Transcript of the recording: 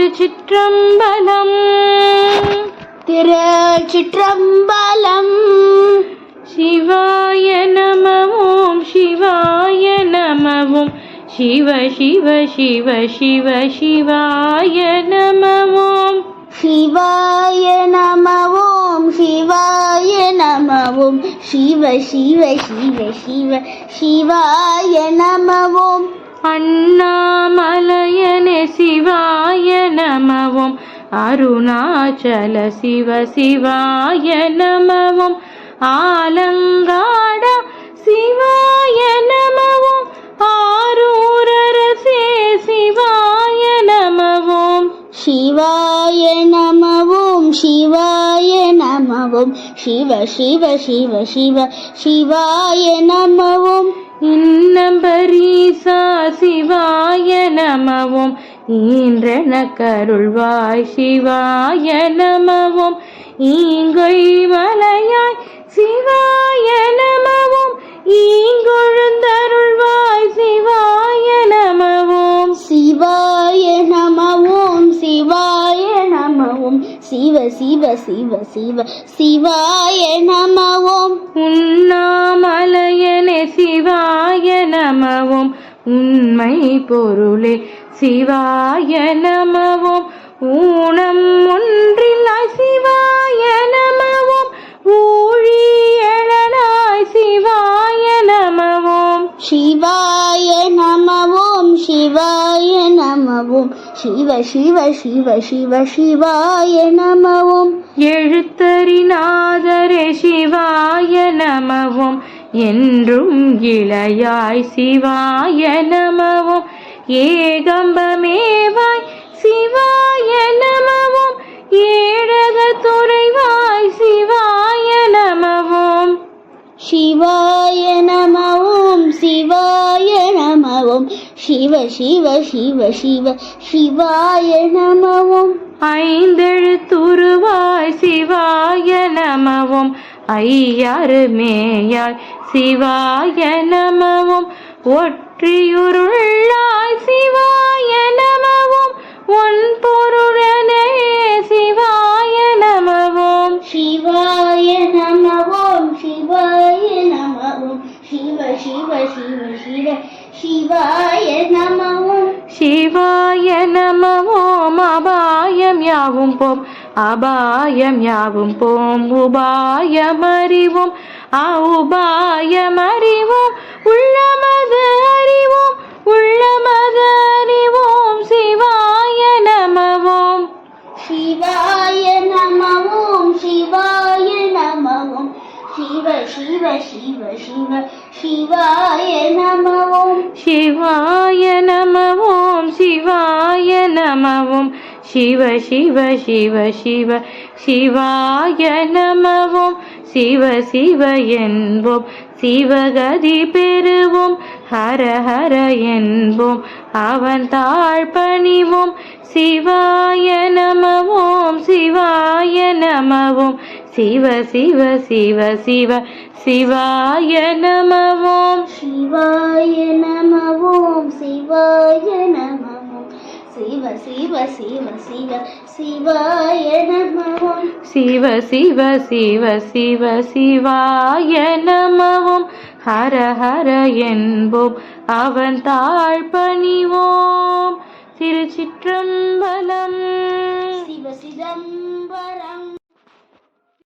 திருச்சிற்றம்பலம். திருச்சிற்றம்பலம் சிவாய நமவோம் சிவாய நமவோம். சிவ சிவ சிவ சிவ சிவாய நமவோம். சிவாய நமவோம் சிவாய நமவோம். சிவ சிவ சிவ சிவ சிவாய நமவோம். அண்ணாமலையனே சிவாய நமவோம். அருணாச்சல சிவ சிவாய நமவோம். ஆலங்காட சிவாய நமவோம். ஆரூரரசே சிவாய நமவோம். சிவாய நமவோம் சிவாய நமவோம். சிவ சிவ சிவ சிவ சிவாய நமவோம். இன்னம்பரீசா ஈன்றன கருள்வாய் சிவாய நமவோம். ஈங்கை மலையாய் சிவாய நமவோம். ஈங்கொழுந்தருள்வாய் சிவாய நமவோம். சிவாய நமவோம் சிவாய நமவோம். சிவ சிவ சிவ சிவ சிவாய நமவோம். உண்ணாமலையனே சிவாய நமவோம். உண்மை பொருளே. சிவாய நமவோம் ஊனம் ஒன்றில்லாய் சிவாய நமவோம் ஊழியழலாய் சிவாய நமவோம். சிவாய நமவோம் சிவாய நமவோம். சிவ சிவ சிவ சிவ சிவாய நமவோம். எழுத்தறிநாதரே சிவாய நமவோம். என்றும் இளையாய் சிவாய நமவோம். ஏகம்பமேவாய் சிவாய நமவோம். ஏழக துறைவாய் சிவாய நமவோம். சிவாய நமவோம் சிவாய நமவோம். சிவ சிவ சிவ சிவ சிவாய நமவோம். ஐந்தெழுத்துருவாய் சிவாய நமவோம். ஐயாறு மேயாய் சிவாய நமவும். ஒற்றியுருளாய் சிவாய நமவும். உன் பொருளனே சிவாய நமவும். சிவாய நமவோம் சிவாய நமவும். சிவ சிவ சிவ சிவ. சிவாய நமவோம் சிவாய நமவோம் அபாயம் யாவும் போம். அபாயம் யாவும் போம். உபாயம் அறிவோம். அவுபாயம் அறிவோம். உள்ளமது அறிவோம். உள்ளமது அறிவோம். சிவாய நமவோம் சிவாய நமவோம் சிவாய நமவோம் சிவ சிவ சிவ சிவ. சிவாய நமவோம் சிவ சிவ சிவ சிவ. சிவாய நமவோம் சிவ சிவ என்போம். சிவகதி பெறுவோம் ஹர ஹர என்போம். அவன் தாழ் பணிவோம் சிவாய நமவோம் சிவாய நமவோம். சிவ சிவ சிவ சிவ. சிவாய நமவோம். சிவாய நமவோம் சிவாய சிவ சிவ சிவ சிவ சிவாய நமவும் சிவ சிவ சிவ சிவ சிவாய நமவோம் ஹர ஹர என்போம். அவன் தாழ் பணிவோம் திருச்சிற்றம்